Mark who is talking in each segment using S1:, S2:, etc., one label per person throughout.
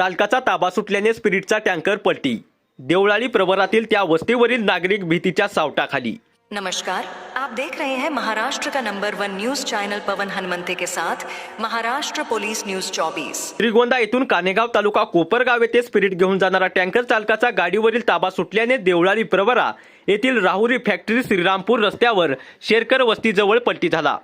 S1: चालकाचा ताबा सुटल्याने स्पिरिटचा टँकर पलटी. देवळाली प्रवरातील त्या वस्तीवरील नागरिक भीतीच्या सावटाखाली.
S2: नमस्कार. आप देख रहे हैं महाराष्ट्र का number one news channel Pawan Hanumante के साथ महाराष्ट्र पुलिस न्यूज 24
S1: श्रीगोंदा येथून कानेगाव तालुका कोपरगाव येथे स्पिरिट घेऊन जाणारा टँकर चालकाचा गाडीवरील ताबा सुटल्याने देवळाली प्रवरा येथील राहुरी फॅक्टरी श्रीरामपूर रस्त्यावर शेरकर वस्तीजवळ पलटी झाला.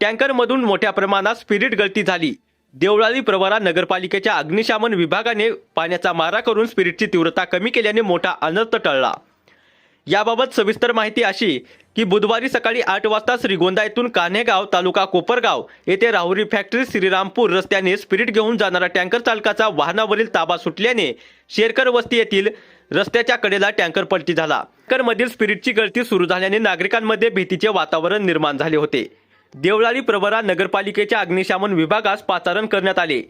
S1: टँकरमधून मोठ्या प्रमाणात स्पिरिट गळती झाली. देवळाली प्रवरा नगरपालिकेच्या अग्निशामन विभागाने पाण्याचा मारा करून स्पिरिटची तीव्रता कमी केल्याने मोठा अनर्थ टळला. याबाबत सविस्तर माहिती अशी की बुधवारी सकाळी आठ वाजता श्रीगोंदा येथून कान्हेगाव तालुका कोपरगाव येथे राहुरी फॅक्टरी श्रीरामपूर रस्त्याने स्पिरिट घेऊन जाणारा टँकर चालकाचा वाहनावरील ताबा सुटल्याने शेरकर वस्ती येथील रस्त्याच्या कडेला टँकर पलटी झाला. टँकरमधील स्पिरिटची गळती सुरू झाल्याने नागरिकांमध्ये भीतीचे वातावरण निर्माण झाले होते. देवळाली प्रवरा नगरपालिकेच्या अग्निशामन विभागास पाचारण करण्यात आले.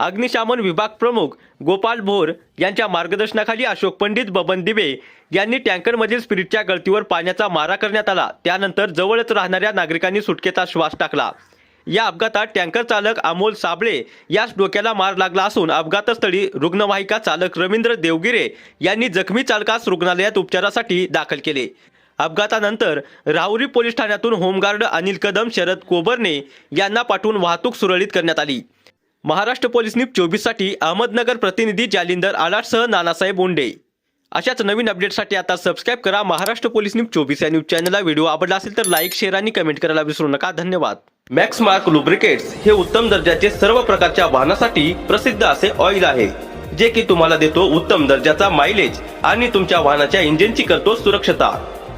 S1: अग्निशामन विभाग प्रमुख गोपाल भोर यांच्या मार्गदर्शनाखाली अशोक पंडित बबन दिबे यांनी टँकरमधील स्पिरिटच्या गळतीवर पाण्याचा मारा करण्यात आला. त्यानंतर जवळच राहणाऱ्या नागरिकांनी सुटकेचा श्वास टाकला. या अपघातात टँकर चालक अमोल साबळे यास डोक्याला मार लागला असून अपघातस्थळी रुग्णवाहिका चालक रवींद्र देवगिरे यांनी जखमी चालकास रुग्णालयात उपचारासाठी दाखल केले. अपघातानंतर राहुरी पोलीस ठाण्यातून होमगार्ड अनिल कदम शरद कोबरने यांना पाठवून वाहतूक सुरळीत करण्यात आली. महाराष्ट्र पोलीस न्यूज चोवीससाठी अहमदनगर प्रतिनिधी जालिंदर आलाटसह नानासाहेब बोंडे अशाच नवीन अपडेटसाठी आता सबस्क्राईब करा महाराष्ट्र पोलीस न्यूज चोवीस या न्यूज चॅनलला. व्हिडिओ आवडला असेल तर लाईक शेअर आणि कमेंट करायला विसरू नका. धन्यवाद. मॅक्स मार्क लुब्रिकेट्स हे उत्तम दर्जाचे सर्व प्रकारच्या वाहनासाठी प्रसिद्ध असे ऑइल आहे जे की तुम्हाला देतो उत्तम दर्जाचा मायलेज आणि तुमच्या वाहनाच्या इंजिनची करतो सुरक्षता.